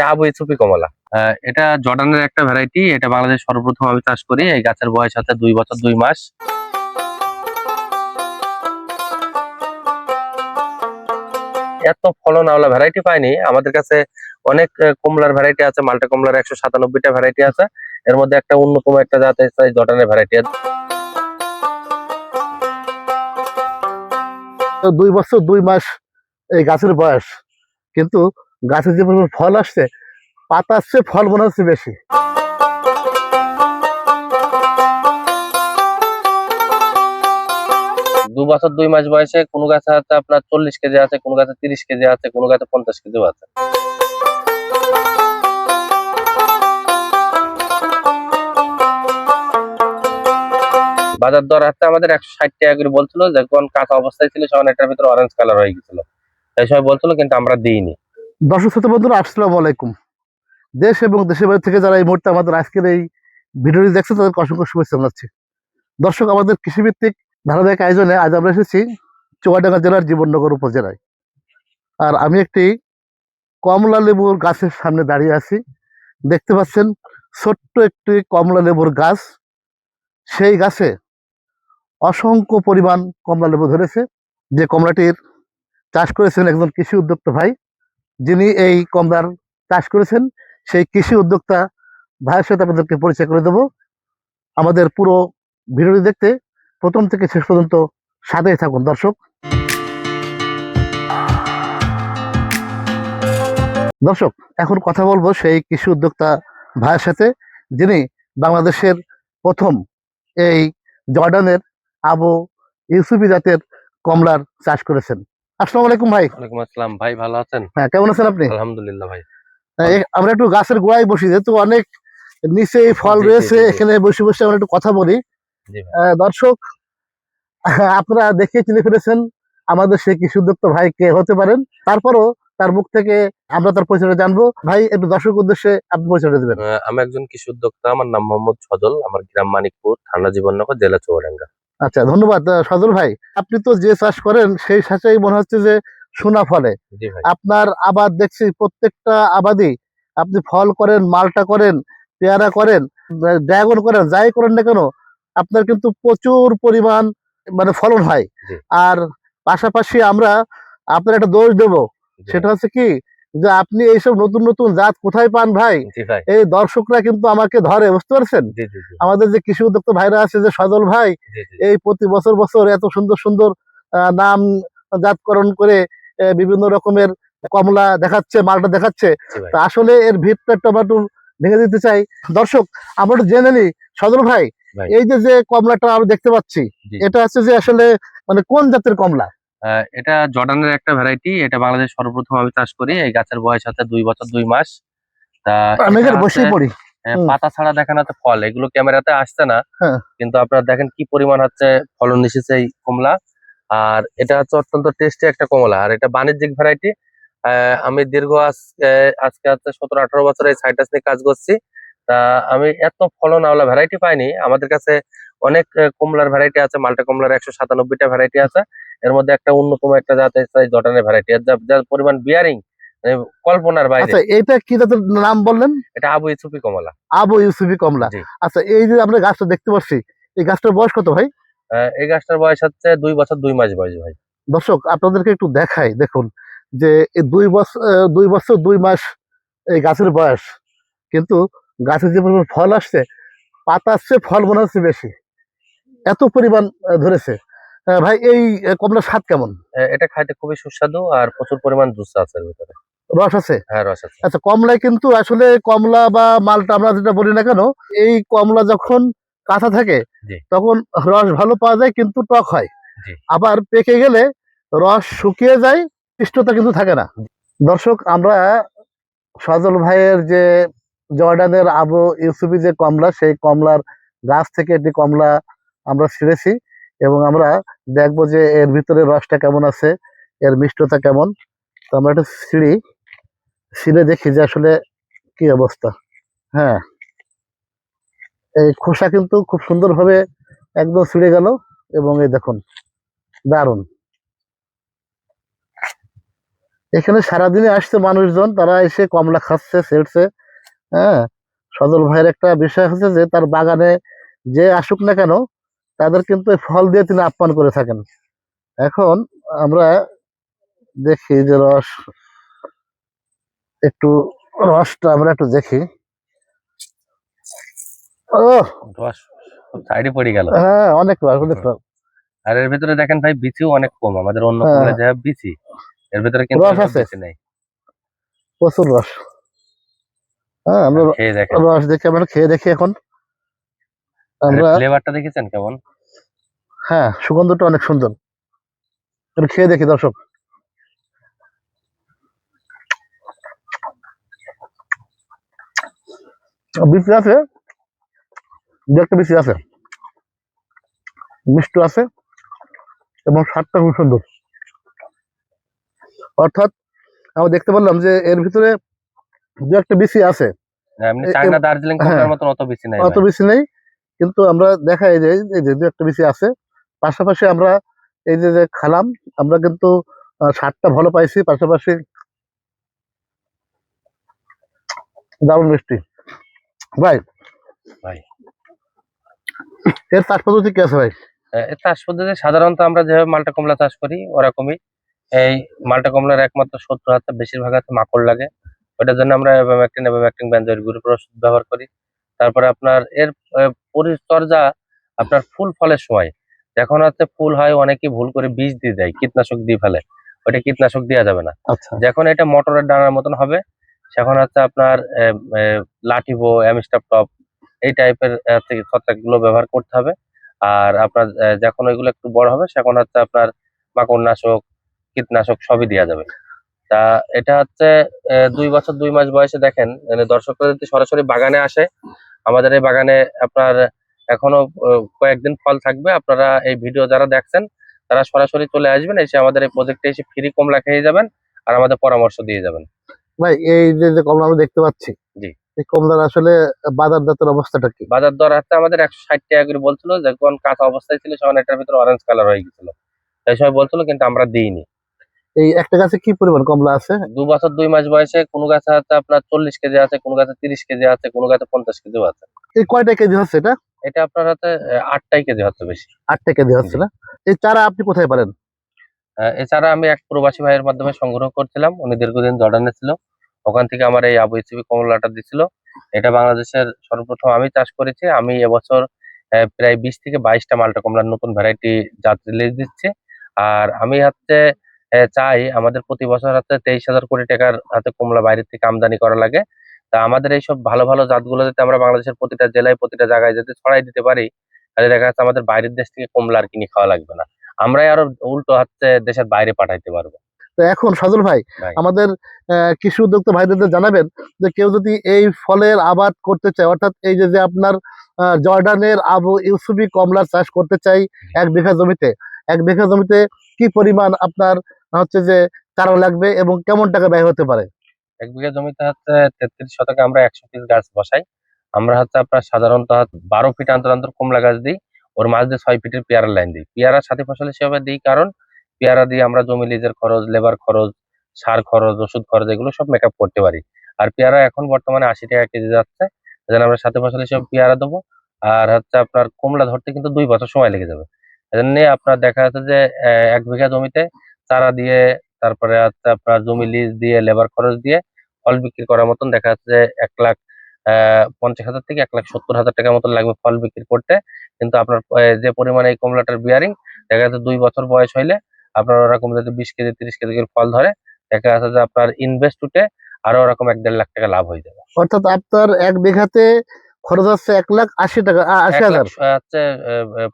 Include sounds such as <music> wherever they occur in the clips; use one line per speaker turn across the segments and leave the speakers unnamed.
এটা আবু ইসুফি কমলা? আহ, এটা জর্ডানের একটা ভ্যারাইটি এটা বাংলাদেশ সর্বপ্রথম আমি চাষ করি। এই গাছের বয়স হচ্ছে দুই বছর দুই মাস। এত ফলন আওলা ভ্যারাইটি পাইনি। আমাদের কাছে অনেক কমলার ভ্যারাইটি আছে মাল্টা কমলার একশো সাতানব্বইটা ভ্যারাইটি আছে। এর মধ্যে একটা অন্যতম একটা জাত আছে এই জর্ডানের ভ্যারাইটি
তো দুই বছর দুই মাস এই গাছের বয়স। কিন্তু গাছের যে পরিমাণ ফল আসছে, পাতা আসছে, ফল মনে হচ্ছে বেশি।
দু বছর দুই মাস বয়সে কোনো গাছে আছে আপনার চল্লিশ কেজি আছে, কোনো গাছে তিরিশ কেজি আছে, কোনো গাছে পঞ্চাশ কেজিও আছে। বাজার দর হাতে আমাদের একশো ষাট টাকা করে বলছিল যখন কাঁচা অবস্থায় ছিল তখন এটার ভিতরে অরেঞ্জ কালার হয়ে গেছিল। এই সময় বলছিল, কিন্তু আমরা দিইনি।
দর্শক শ্রোতা বন্ধুরা, আসসালামু আলাইকুম। দেশ এবং দেশের বাইরে থেকে যারা এই মুহূর্তে আমাদের আজকের এই ভিডিওটি দেখছে তাদেরকে অসংখ্য শুভেচ্ছা জানাচ্ছি। দর্শক, আমাদের কৃষিভিত্তিক ধারাবাহিক আয়োজনে আজ আমরা এসেছি চুয়াডাঙ্গা জেলার জীবননগর উপজেলায়। আর আমি একটি কমলা লেবুর গাছের সামনে দাঁড়িয়ে আছি। দেখতে পাচ্ছেন, ছোট্ট একটি কমলা লেবুর গাছ। সেই গাছে অসংখ্য পরিমাণ কমলা লেবু ধরেছে। যে কমলাটির চাষ করেছেন একজন কৃষি উদ্যোক্তা ভাই। যিনি এই কমলার চাষ করেছেন, সেই কৃষি উদ্যোক্তা ভাইয়ের সাথে আপনাদেরকে পরিচয় করে দেব। আমাদের পুরো ভিডিওটি দেখতে প্রথম থেকে শেষ পর্যন্ত সাথেই থাকুন, দর্শক। দর্শক, এখন কথা বলব সেই কৃষি উদ্যোক্তা ভাইয়ের সাথে, যিনি বাংলাদেশের প্রথম এই জর্ডানের আবু ইউসুফি জাতের কমলার চাষ করেছেন। আসসালামু আলাইকুম ভাই।
ওয়ালাইকুম আসসালাম। ভাই ভালো আছেন?
হ্যাঁ কেমন আছেন আপনি?
আলহামদুলিল্লাহ ভাই।
আমরা একটু গাছের গোড়ায় বসি যেহেতু অনেক নিচে ফল রয়েছে। এখানে বসে বসে আমরা একটু কথা বলি। দর্শক <laughs> আপনারা দেখে চিনে ফেলেছেন আমাদের সেই কৃষি উদ্যোক্তা ভাই কে হতে পারেন। তারপরও তার মুখ থেকে আমরা তার পরিচয়টা জানব। ভাই একটু দর্শক উদ্দেশ্যে আপনি পরিচয়টা দেবেন।
আমি একজন কৃষি উদ্যোক্তা আমার নাম মোহাম্মদ সজল আমার গ্রাম মানিকপুর থানা জীবননগর জেলা চৌরাঙ্গা।
আচ্ছা ধন্যবাদ সজল ভাই। আপনি তো যে চাষ করেন সেই চাষেই মনে হচ্ছে যে সোনা ফলে। আপনার আবাদ দেখছি প্রত্যেকটা আবাদই আপনি ফল করেন মালটা করেন পেয়ারা করেন ড্রাগন করেন যাই করেন না কেন আপনার কিন্তু প্রচুর পরিমাণ মানে ফলন হয়। আর পাশাপাশি আমরা আপনার একটা দোষ দেব। সেটা হচ্ছে কি যে আপনি এইসব নতুন নতুন জাত কোথায় পান ভাই? এই দর্শকরা কিন্তু আমাকে ধরে বুঝতে পারছেন? আমাদের যে কৃষি উদ্যোক্তা ভাইরা আছে যে সজল ভাই এই প্রতি বছর বছর এত সুন্দর সুন্দর নাম জাতকরণ করে বিভিন্ন রকমের কমলা দেখাচ্ছে মালটা দেখাচ্ছে। তা আসলে এর ভিতটা টমাটো ভেঙে দিতে চাই। দর্শক আমরা জেনে নিই সদর ভাই। এই যে যে কমলাটা আমরা দেখতে পাচ্ছি এটা হচ্ছে যে আসলে মানে কোন জাতের কমলা?
এটা জর্ডানের একটা ভ্যারাইটি এটা বাংলাদেশ সর্বপ্রথম আমি চাষ করি। এই গাছের বয়স হচ্ছে দুই বছর দুই মাস। তা
হুম।
পাতা ছাড়া দেখেন হচ্ছে ফল এগুলো ক্যামেরাতে আসছে না।
হ্যাঁ।
কিন্তু আপনারা দেখেন কি পরিমাণ হচ্ছে ফলন এসেছে এই কমলা। আর এটা হচ্ছে অত্যন্ত টেস্টি একটা কমলা। আর এটা বাণিজ্যিক ভ্যারাইটি আমি দীর্ঘ আজ- আজকে হচ্ছে সতেরো আঠারো বছর এই সাইটাস নিয়ে কাজ করছি। তা আমি এত ফলন আওলা ভ্যারাইটি পাইনি। আমাদের কাছে অনেক কমলার ভ্যারাইটি আছে মাল্টা কমলার একশো সাতানব্বইটা ভ্যারাইটি আছে। এর মধ্যে একটা অন্যতম একটা জাত আছে এই জর্ডানের ভ্যারাইটি যার পরিমাণ বিয়ারিং কল্পনার বাইরে।
আচ্ছা এটা কি জাতের নাম বললেন?
এটা আবু ইসুফি কমলা।
আবু ইউসুফি কমলা। আচ্ছা এই যে আমরা গাছটা দেখতে পাচ্ছি এই গাছটার বয়স কত ভাই?
এই গাছটার বয়স হচ্ছে দুই বছর দুই মাস বয়স ভাই।
দর্শক আপনাদেরকে একটু দেখাই দেখুন যে এই দুই বছর দুই বছর দুই মাস এই গাছের বয়স। কিন্তু গাছের যে পরিমাণ ফল আসছে পাতা আসছে ফল মনে হচ্ছে বেশি। এত পরিমাণ ধরেছে। ভাই এই আহ, কমলার স্বাদ কেমন?
এটা খাইতে খুবই সুস্বাদু আর প্রচুর পরিমাণ জুস আছে এর ভিতরে।
রস আছে?
হ্যাঁ রস আছে।
আচ্ছা কমলায় কিন্তু আসলে কমলা বা মালটা আমরা যেটা বলি না কেন এই কমলা যখন কাঁচা থাকে তখন রস ভালো পাওয়া যায় কিন্তু টক হয়। আবার পেকে গেলে রস শুকিয়ে যায় পিষ্টতা কিন্তু থাকে না। দর্শক আমরা সজল ভাইয়ের যে জর্ডানের আবু ইউসুফি যে কমলা সেই কমলার গাছ থেকে একটি কমলা আমরা ছিঁড়েছি এবং আমরা দেখব যে এর ভিতরে রসটা কেমন আছে, এর মিষ্টতা কেমন। তো আমরা একটা সিঁড়ি ছিঁড়ে দেখি যে আসলে কি অবস্থা। হ্যাঁ এই খোসা কিন্তু খুব সুন্দরভাবে একদম ছিঁড়ে গেল এবং এই দেখুন, দারুণ। এখানে সারাদিনে আসছে মানুষজন, তারা এসে কমলা খাচ্ছে সেরছে হ্যাঁ। সজল ভাইয়ের একটা বিষয় হচ্ছে যে তার বাগানে যে আসুক না কেন তাদের কিন্তু ফল দিয়ে তিনি আপ্যায়ন করে থাকেন। এখন আমরা দেখি যে রস একটু রসটা আমরা একটু দেখি। ও
রস সাইডে পড়ে গেল।
হ্যাঁ অনেক রস অনেক রস।
আর এর ভিতরে দেখেন ভাই বিচিও অনেক কম। আমাদের অন্য
হ্যাঁ।
যা বিচি এর ভিতরে কিন্তু
রস আছে?
নেই।
প্রচুর রস। হ্যাঁ আমরা রস দেখে আমরা খেয়ে দেখি এখন। আমরা
ফ্লেভারটা দেখেছেন কেমন?
হ্যাঁ সুগন্ধটা অনেক সুন্দর। খেয়ে দেখি দর্শক। বিচি আছে দু একটা বিচি আছে। মিষ্টি আছে এবং স্বাদটা খুব সুন্দর। অর্থাৎ আমরা দেখতে পারলাম যে এর ভিতরে দু একটা বিচি আছে।
দার্জিলিং
হ্যাঁ।
অত বেশি নাই
অত বেশি নেই। কিন্তু আমরা দেখাই যে এই যে দু একটা বেশি আছে। পাশাপাশি আমরা এই যে যে খালাম আমরা কিন্তু স্বাদটা ভালো পাইছি। পাশাপাশি দারুণ মিষ্টি। ভাই
ভাই।
এর চাষ পদ্ধতি কি আছে ভাই?
এর চাষ পদ্ধতি সাধারণত আমরা যেভাবে মালটা কমলা চাষ করি ওরকমই। এই মালটা কমলার একমাত্র শত্রু হাতে বেশিরভাগ হাতে মাকড় লাগে। ওটার জন্য আমরা ওষুধ ব্যবহার করি। তারপরে আপনার এর পরিচর্যা আপনার ফুল ফলের সময়। যখন হচ্ছে ফুল হয় অনেকে ভুল করে বীজ দিয়ে দেয় কীটনাশক দিয়ে ফেলে। ওটা কীটনাশক দেওয়া যাবে না।
আচ্ছা।
যখন এটা মটরের ডানার মতন হবে সেখন হচ্ছে আপনার লাঠিবো অ্যামিস্টাপ টপ এই টাইপের ছত্রাকগুলো ব্যবহার করতে হবে। আর আপনার যখন ওইগুলো একটু বড় হবে সেখন হচ্ছে আপনার মাকড়নাশক কীটনাশক সবই দেওয়া যাবে। তা এটা হচ্ছে দুই বছর দুই মাস বয়সে দেখেন মানে দর্শকরা যদি সরাসরি বাগানে আসে আমাদের এই বাগানে আপনার এখনও কয়েকদিন ফল থাকবে। আপনারা এই ভিডিও যারা দেখছেন তারা সরাসরি চলে আসবেন এসে আমাদের এই প্রজেক্টে এসে ফ্রি কমলা খেয়ে যাবেন আর আমাদের পরামর্শ দিয়ে যাবেন।
ভাই এই যে কমলা আমরা দেখতে পাচ্ছি
জি।
এই কমলার আসলে বাজার দরের অবস্থাটা কি?
বাজার দর হচ্ছে আমাদের একশো ষাট টাকা করে বলছিল যখন কাঁচা অবস্থায় ছিল তখন এটার ভিতরে অরেঞ্জ কালার হয়ে গেছিল। সময় বলছিল কিন্তু আমরা দিইনি।
এই একটা গাছে কি পরিমাণ কমলা আছে?
দু বছর দুই মাস বয়সে কোনো গাছে হচ্ছে আপনার চল্লিশ কেজি আছে কোনো গাছে তিরিশ কেজি আছে কোনো গাছে পঞ্চাশ কেজিও আছে।
এই কয়টা কেজি হচ্ছে এটা?
এটা আপনার হাতে আটটাই কেজি হচ্ছে বেশি।
আটটা কেজি হচ্ছে না? এই চারা আপনি কোথায় পারেন?
এছাড়া আমি এক প্রবাসী ভাইয়ের মাধ্যমে সংগ্রহ করছিলাম। উনি দীর্ঘদিন জর্ডানে ছিল। ওখান থেকে আমার এই আবু ইসিবি কমলাটা দিছিল। এটা বাংলাদেশের সর্বপ্রথম আমি চাষ করেছি। আমি এবছর প্রায় বিশ থেকে বাইশটা মালটা কমলার নতুন ভ্যারাইটি জাত রিলিজ দিচ্ছে। আর আমি হচ্ছে চাই। আমাদের প্রতি বছর হাতে তেইশ হাজার কোটি টাকার হাতে কমলা বাইরের থেকে আমদানি করা লাগে। তা আমাদের এইসব ভালো ভালো জাতগুলো যাতে আমরা বাংলাদেশের প্রতিটা জেলায় প্রতিটা জায়গায় যাতে ছড়াই দিতে পারি তাহলে দেখা যাচ্ছে আমাদের বাইরের দেশ থেকে কমলা আর কিনে খাওয়া লাগবে না। আমরাই আরও উল্টো হচ্ছে দেশের বাইরে পাঠাইতে পারব।
তো এখন সজল ভাই। আমাদের আহ, কৃষি উদ্যোক্তা ভাইদের জানাবেন যে কেউ যদি এই ফলের আবাদ করতে চায় অর্থাৎ এই যে যে আপনার জর্ডানের আবু ইউসুফি কমলার চাষ করতে চাই এক বিঘা জমিতে এক বিঘা জমিতে কি পরিমাণ আপনার হচ্ছে যে চারা লাগবে এবং কেমন টাকা ব্যয় হতে পারে?
এক বিঘা জমিতে হচ্ছে তেত্রিশ শতকে আমরা একশো পিস গাছ বসাই। আমরা হচ্ছে আপনার সাধারণত বারো ফিট অন্তর অন্তর কমলা গাছ দিই, ওর মাঝ দিয়ে ছয় ফিটের পেয়ারা লাইন দিই। পেয়ারার সাথে ফসল হিসেবে দিই কারণ পেয়ারা দিয়ে আমরা জমি লিজের খরচ, লেবার খরচ, সার খরচ, ওষুধ খরচ এগুলো সব মেকআপ করতে পারি। আর পেয়ারা এখন বর্তমানে আশি টাকা কেজি যাচ্ছে, এজন্য আমরা সাথে ফসল হিসেবে পেয়ারা দেবো। আর হচ্ছে আপনার কমলা ধরতে কিন্তু দুই বছর সময় লেগে যাবে। এজন্য আপনার দেখা যাচ্ছে যে এক বিঘা জমিতে চারা দিয়ে, তারপরে হচ্ছে আপনার জমি লিজ দিয়ে লেবার খরচ দিয়ে ফল বিক্রি করার মতন দেখা যাচ্ছে এক লাখ পঞ্চাশ হাজার থেকে এক লাখ সত্তর হাজার টাকার মতন লাগবে ফল বিক্রি করতে। কিন্তু আপনার যে পরিমাণে এই কমলাটার বিয়ারিং দেখা যাচ্ছে দুই বছর বয়স হইলে আপনার ওরকম যদি বিশ কেজি, তিরিশ কেজি করে ফল ধরে, দেখা যাচ্ছে যে আপনার ইনভেস্ট উঠে আরও ওরকম এক দেড় লাখ টাকা লাভ হয়ে যাবে।
অর্থাৎ আপনার এক বিঘাতে খরচ হচ্ছে এক লাখ আশি টাকা আশি হাজার।
আহ,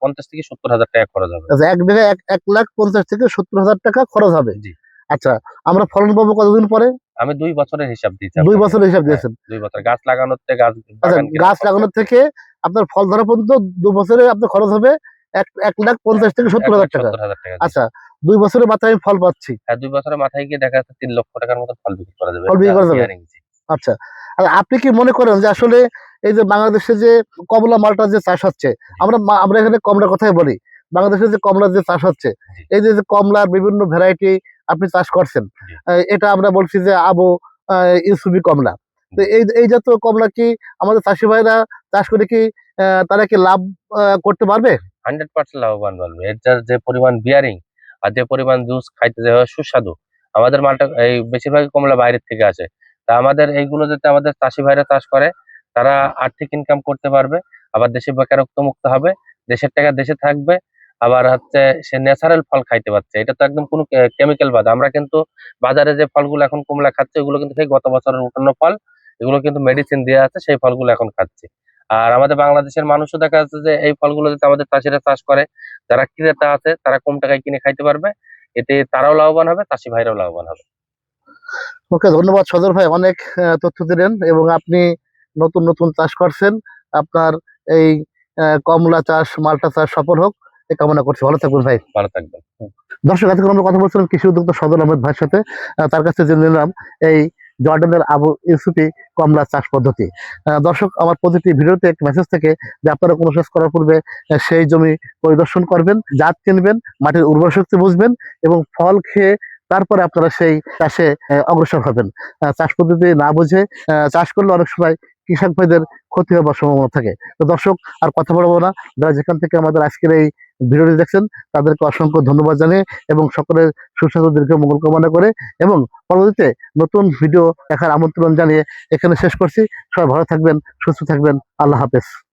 পঞ্চাশ থেকে সত্তর হাজার টাকা খরচ হবে।
আচ্ছা এক বিঘা এক লাখ পঞ্চাশ থেকে সত্তর হাজার টাকা খরচ হবে।
জি।
আচ্ছা আমরা ফলন পাবো কতদিন পরে?
আমি দুই বছরের হিসাব দিচ্ছি
দুই
আপনাকে।
বছর হিসাব
হ্যাঁ,
দিয়েছেন।
দুই বছর। গাছ লাগানোর থেকে গাছ
আচ্ছা গাছ লাগানোর থেকে আপনার ফল ধরা পর্যন্ত দু বছরে আপনার খরচ হবে এক এক লাখ পঞ্চাশ থেকে সত্তর হাজার টাকা।
হাজার টাকা
আচ্ছা দুই বছরের মাথায় আমি ফল পাচ্ছি।
হ্যাঁ দুই বছরের মাথায় গিয়ে দেখা যাচ্ছে তিন লক্ষ টাকার মতো ফল বিক্রি করা যাবে।
ফল বিক্রি করা যাবে? আচ্ছা আর আপনি কি মনে করেন যে আসলে এই যে বাংলাদেশে যে কমলা মালটা যে চাষ হচ্ছে আমরা আমরা এখানে কমলার কথাই বলি। বাংলাদেশে যে কমলার যে চাষ হচ্ছে এই যে কমলার বিভিন্ন ভ্যারাইটি আপনি চাষ করছেন এটা আমরা বলছি যে আবু ইউসুফি কমলা। তো এই এই জাতীয় কমলা কি আমাদের চাষি ভাইরা চাষ করে কি তারা কি লাভ করতে পারবে?
হান্ড্রেড পার্সেন্ট লাভবান পারবে এর যার যে পরিমাণ বিয়ারিং আর যে পরিমাণ জুস খাইতে যে সুস্বাদু আমাদের মালটা এই বেশিরভাগই কমলা বাইরের থেকে আসে। তা আমাদের এইগুলো যাতে আমাদের চাষি ভাইরা চাষ করে তারা আর্থিক ইনকাম করতে পারবে, আবার দেশে বেকারত্ব মুক্ত হবে, দেশের টাকা দেশে থাকবে, আবার হচ্ছে সে ন্যাচারাল ফল খাইতে পারছে। এটা তো একদম কোনো কেমিক্যাল বাদ। আমরা কিন্তু বাজারে যে ফলগুলো এখন কমলা খাচ্ছে, ওগুলো কিন্তু সেই গত বছরের উঠানো ফল, এগুলো কিন্তু মেডিসিন দেওয়া আছে, সেই ফলগুলো এখন খাচ্ছে। আর আমাদের বাংলাদেশের মানুষও দেখা যাচ্ছে যে এই ফলগুলো যদি আমাদের চাষিরা চাষ করে, যারা ক্রেতা আছে, তারা কম টাকায় কিনে খাইতে পারবে। এতে তারাও লাভবান হবে, চাষি ভাইরাও লাভবান হবে।
ওকে, ধন্যবাদ সদর ভাই অনেক তথ্য দিলেন এবং আপনি নতুন নতুন চাষ করছেন। আপনার এই কমলা চাষ মালটা চাষ সফল হোক। এ কামনা করছি। ভালো থাকবেন ভাই।
ভালো থাকবেন।
দর্শক আজকে আমরা কথা বলছিলাম কৃষি উদ্যোক্তা সদর আহমেদ ভাইয়ের সাথে। তার কাছে জেনে নিলাম এই জর্ডানের আবু ইউসুফি কমলা চাষ পদ্ধতি। দর্শক আমার প্রতিটি ভিডিওতে এক মেসেজ থেকে যে আপনারা কোনো চাষ করার পূর্বে সেই জমি পরিদর্শন করবেন জাত কিনবেন মাটির উর্বর শক্তি বুঝবেন এবং ফল খেয়ে তারপরে আপনারা সেই চাষে অগ্রসর হবেন। চাষ পদ্ধতি না বুঝে চাষ করলে অনেক সময় কৃষক ভাইদের ক্ষতি হবার সম্ভাবনা থাকে। তো দর্শক, আর কথা বলব না। যারা যেখান থেকে আমাদের আজকের এই ভিডিওটি দেখছেন, তাদেরকে অসংখ্য ধন্যবাদ জানিয়ে এবং সকলের সুস্বাদু দীর্ঘ মঙ্গল কামনা করে এবং পরবর্তীতে নতুন ভিডিও দেখার আমন্ত্রণ জানিয়ে এখানে শেষ করছি। সবাই ভালো থাকবেন, সুস্থ থাকবেন। আল্লাহ হাফেজ।